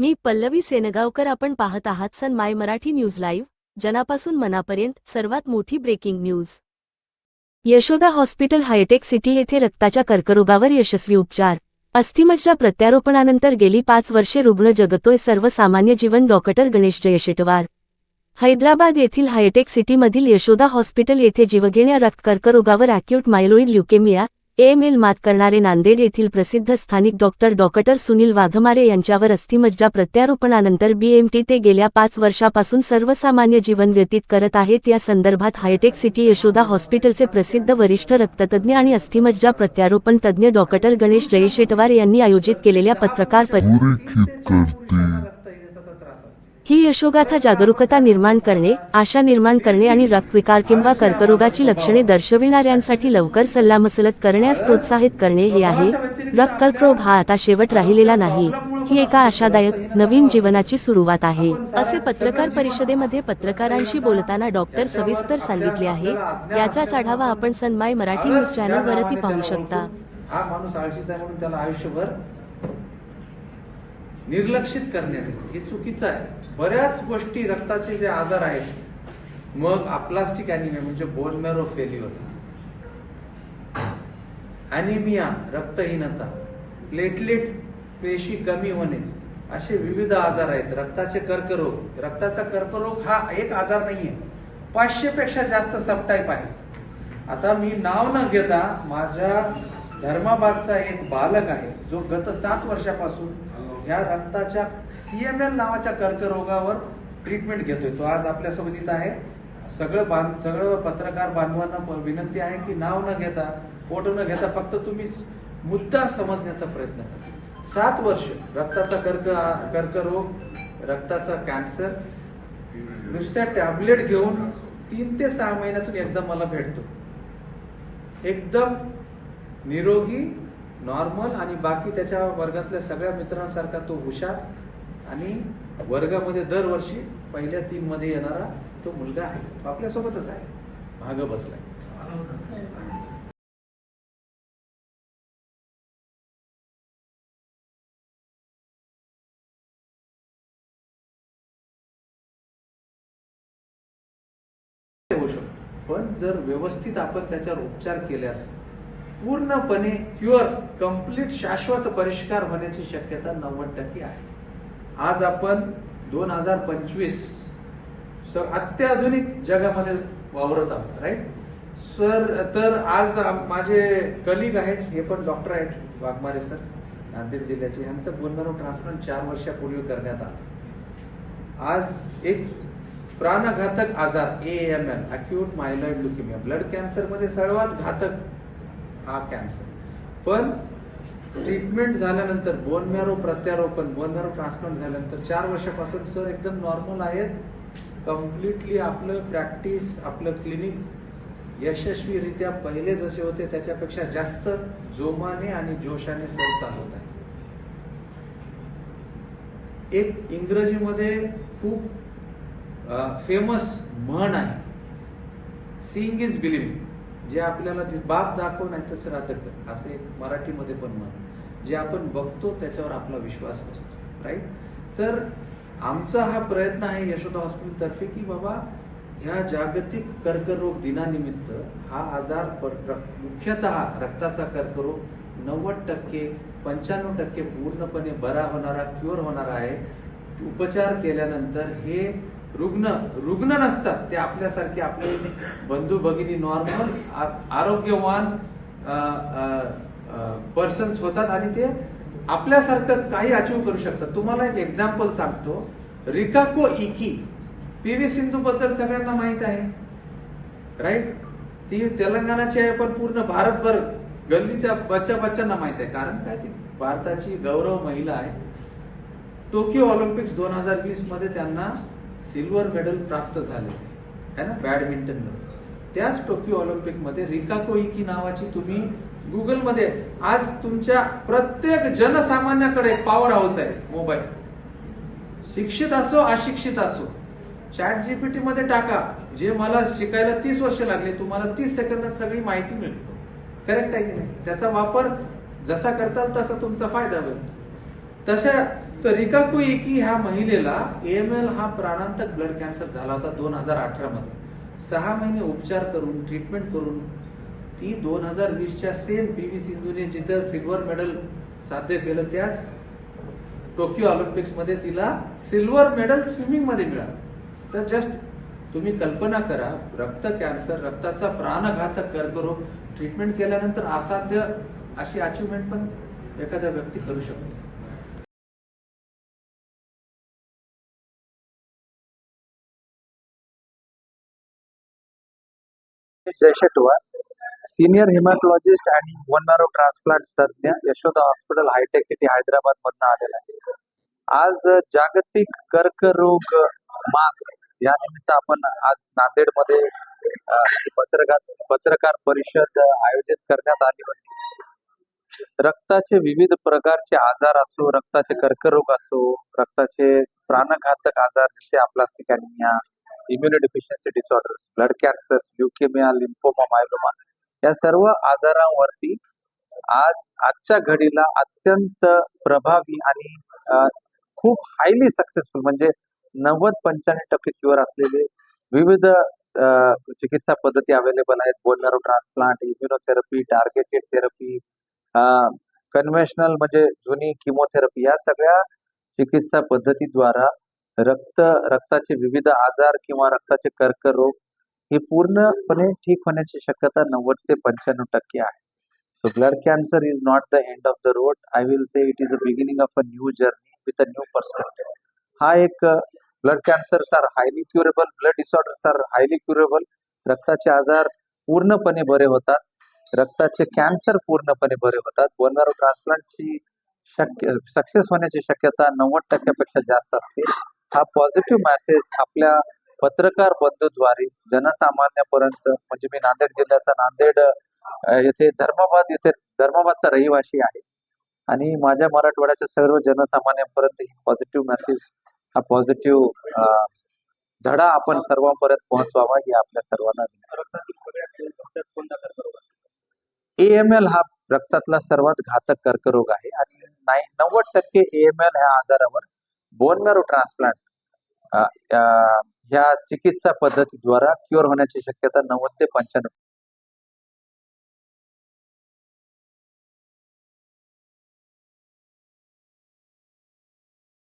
मी पल्लवी सेनगावकर आपण पाहत आहात Sun my Marathi news live जनापासून मनापर्यंत सर्वात मोठी breaking news. Yashoda hospital Hitech City येथे रक्ताच्या कर्करोगावर यशस्वी उपचार. अस्थिमज्जा प्रत्यारोपणानंतर गेली पाच वर्षे रुग्ण जगतोय सर्वसामान्य जीवन डॉक्टर गणेश जयशेटवार. हैदराबाद येथील हायटेक सिटीमधील यशोदा हॉस्पिटल येथे जीवघेण्या रक्त कर्करोगावर अॅक्यूट मायलोईड ल्युकेमिया एएमएल मात करणारे नांदेड येथील प्रसिद्ध स्थानिक डॉक्टर डॉक्टर सुनील वाघमारे यांच्यावर अस्थिमज्जा प्रत्यारोपणानंतर बीएमटी ते गेल्या पाच वर्षापासून सर्वसामान्य जीवन व्यतीत करत आहेत. या संदर्भात हायटेक सिटी यशोदा हॉस्पिटलचे प्रसिद्ध वरिष्ठ रक्ततज्ञ आणि अस्थिमज्जा प्रत्यारोपण तज्ज्ञ डॉक्टर गणेश जयशेटवार यांनी आयोजित केलेल्या पत्रकार परिषदेत ही यशोगाथा जागरूकता निर्माण करणे आशा निर्माण करणे आणि रक्तविकार किंवा कर्करोगाची लक्षणे दर्शविणाऱ्यांसाठी लवकर सल्लामसलत करण्यास प्रोत्साहित करणे हे आहे. रक्त कर्करोग हा आता शेवट राहिलेला नाही. ही एका आशादायक नवीन जीवनाची सुरुवात आहे. असे पत्रकार परिषदेमध्ये पत्रकारांशी बोलताना डॉक्टर सविस्तर सांगितले आहे. याचाच आढावा आपण सन्माय मराठी न्यूज चॅनलवरती पाहू शकता. हा माणूस आळशीचा आहे म्हणून त्याला आयुष्यभर निर्लक्षित करण्यात येते. हे चुकीचं आहे. बऱ्याच गोष्टी रक्ताचे जे आजार आहेत मग अप्लास्टिक अॅनिमिया म्हणजे बोनमॅरो फेल्युअर अॅनिमिया रक्तहीनता प्लेटलेट पेशी कमी होणे असे विविध आजार आहेत. रक्ताचे कर्करोग. रक्ताचा कर्करोग हा एक आजार नाहीये. पाचशे पेक्षा जास्त सबटाईप आहे आता मी नाव न घेता माझ्या धर्माबादचा एक बालक आहे जो गत सात वर्षापासून ह्या रक्ताच्या सीएमएल नावाच्या कर्करोगावर ट्रीटमेंट घेतोय. तो आज आपल्यासोबत इथं आहे. सगळं बांध सगळं पत्रकार बांधवांना विनंती आहे की नाव न घेता फोटो न घेता फक्त तुम्ही मुद्दा समजण्याचा प्रयत्न करा. सात वर्ष रक्ताचा कर्क कर्करोग रक्ताचा कॅन्सर नुसत्या टॅबलेट घेऊन तीन ते सहा महिन्यातून एकदा मला भेटतो. एकदम निरोगी नॉर्मल आणि बाकी त्याच्या वर्गातल्या सगळ्या मित्रांसारखा तो हुशार आणि वर्गामध्ये दरवर्षी पहिल्या तीन मध्ये येणारा तो मुलगा आहे. तो आपल्यासोबतच आहे. मागं बसलाय. होऊ शकतो. पण जर व्यवस्थित आपण त्याच्यावर उपचार केल्यास पूर्णपणे क्युअर कंप्लीट शाश्वत परिष्कार होण्याची शक्यता नव्वद टक्के आहे. आज आपण दोन हजार पंचवीस सर अत्याधुनिक जगामध्ये वावरत आहोत राईट सर तर आज माझे कलिग आहेत हे पण डॉक्टर आहेत वाघमारे सर नांदेड जिल्ह्याचे. यांचं बोनमॅरो ट्रान्सप्लांट चार वर्षापूर्वी करण्यात आलं. आज एक प्राणघातक आजार A M L acute myeloid leukaemia blood कॅन्सरमध्ये सर्वात घातक हा कॅन्सर पण ट्रीटमेंट झाल्यानंतर बोन मॅरो प्रत्यारोपण बोन मॅरो ट्रान्सप्लांट झाल्यानंतर चार वर्षापासून सर एकदम नॉर्मल आहेत. कम्प्लिटली आपलं प्रॅक्टिस आपलं क्लिनिक यशस्वीरित्या पहिले जसे होते त्याच्यापेक्षा जास्त जोमाने आणि जोशाने सर चालवत आहे एक इंग्रजीमध्ये खूप फेमस म्हण आहे. सीइंग इज बिलिव्हिंग जे आपल्याला बाप दाखव नाही तर श्राद्ध कर असे मराठीमध्ये पण म्हण. जे आपण बघतो त्याच्यावर आपला विश्वास बसतो राईट तर आमचा हा प्रयत्न आहे यशोदा हॉस्पिटलतर्फे की बाबा ह्या जागतिक कर्करोग दिनानिमित्त हा आजार पर- मुख्यतः रक्ताचा कर्करोग नव्वद टक्के पंच्याण्णव टक्के पूर्णपणे बरा होणारा क्युअर होणारा आहे. उपचार केल्यानंतर हे रुग्ण रुग्ण नसतात ते आपल्यासारखे आपले बंधू भगिनी नॉर्मल आरोग्यवान पर्सन्स होतात आणि ते आपल्यासारखंच काही अचीव करू शकतात. तुम्हाला एक एक्झाम्पल सांगतो. Rikako Ikee. P V Sindhu बद्दल सगळ्यांना माहीत आहे. राईट ती तेलंगणाची आहे पण पूर्ण भारतभर गल्लीच्या बच्चा बच्चांना माहीत आहे. कारण काय? ती भारताची गौरव महिला आहे. टोकियो ऑलिम्पिक्स दोन हजार वीसमध्ये त्यांना सिल्वर मेडल प्राप्त झाले. है ना? बॅडमिंटनमध्ये त्याच टोकियो ऑलिम्पिकमध्ये रिकाको इकी नावाची तुम्ही गुगलमध्ये आज तुमच्या प्रत्येक जनसामान्याकडे पॉवर हाऊस आहे मोबाईल. शिक्षित असो अशिक्षित असो चॅट जीपीटी मध्ये टाका. जे मला शिकायला तीस वर्ष लागले तुम्हाला तीस सेकंदात सगळी माहिती मिळते. करेक्ट आहे की नाही? त्याचा वापर जसा करताल तसा तुमचा फायदा होईल. तशा तर रिकाकू एकी ह्या महिलेला एएमएल हा प्राणांतक ब्लड कॅन्सर झाला होता दोन हजार अठरा मध्ये. सहा महिने उपचार करून ट्रीटमेंट करून ती दोन हजार वीसच्या सेम पी व्ही सिंधूने जिथं सिल्वर मेडल साध्य केलं त्याच टोकियो ऑलिम्पिक्समध्ये तिला सिल्वर मेडल स्विमिंगमध्ये मिळालं. तर जस्ट तुम्ही कल्पना करा रक्त कॅन्सर रक्ताचा प्राणघातक कर्करोग ट्रीटमेंट केल्यानंतर असाध्य अशी अचिव्हमेंट पण एखाद्या व्यक्ती करू शकतो. जयशेटवर. सिनियर हिमॅटॉलॉजिस्ट आणि वन मॅरो ट्रान्सप्लांट तज्ज्ञ Yashoda hospital Hitech City Hyderabad मधनं आलेला आहे. आज जागतिक कर्करोग मास या निमित्त आपण आज नांदेडमध्ये पत्रकार पत्रकार परिषद आयोजित करण्यात आली होती. रक्ताचे विविध प्रकारचे आजार असो रक्ताचे कर्करोग असो रक्ताचे प्राणघातक आजार जसे आपला immunodeficiency disorders blood cancer leukaemia lymphoma myeloma या सर्व आजारांवरती आज आजच्या घडीला अत्यंत प्रभावी आणि खूप हायली सक्सेसफुल म्हणजे नव्वद पंच्याण्णव टक्के क्युअर असलेले विविध चिकित्सा पद्धती अवेलेबल आहेत. Bone marrow transplant immunotherapy targeted therapy conventional म्हणजे जुनी किमोथेरपी या सगळ्या चिकित्सा पद्धतीद्वारा रक्त रक्ताचे विविध आजार किंवा रक्ताचे कर्करोग हे पूर्णपणे ठीक होण्याची शक्यता नव्वद ते पंच्याण्णव टक्के आहे. So blood cancer is not the end of the road I will say it is a beginning of a new journey with a new perspective हा एक blood cancer are highly curable blood disorders are highly curable रक्ताचे आजार पूर्णपणे बरे होतात. रक्ताचे cancer पूर्णपणे बरे होतात. बोनमॅरो ट्रान्सप्लांटची शक्य सक्सेस होण्याची शक्यता नव्वद टक्क्यापेक्षा जास्त असते. हा पॉझिटिव्ह मेसेज आपल्या पत्रकार बंधूद्वारे जनसामान्यापर्यंत म्हणजे मी नांदेड जिल्ह्याचा नांदेड येथे धर्माबाद येथे धर्माबादचा रहिवासी आहे. आणि माझ्या मराठवाड्याच्या सर्व जनसामान्यांपर्यंत ही पॉझिटिव्ह मेसेज हा पॉझिटिव्ह धडा आपण सर्वांपर्यंत पोहोचवावा ही आपल्या सर्वांना एएमएल हा रक्तातला सर्वात घातक कर्करोग आहे. आणि नव्वद टक्के एएमएल ह्या आजारावर बोन मॅरो ट्रान्सप्लांट ह्या चिकित्सा पद्धतीद्वारा क्युअर होण्याची शक्यता नव्वद ते पंच्याण्णव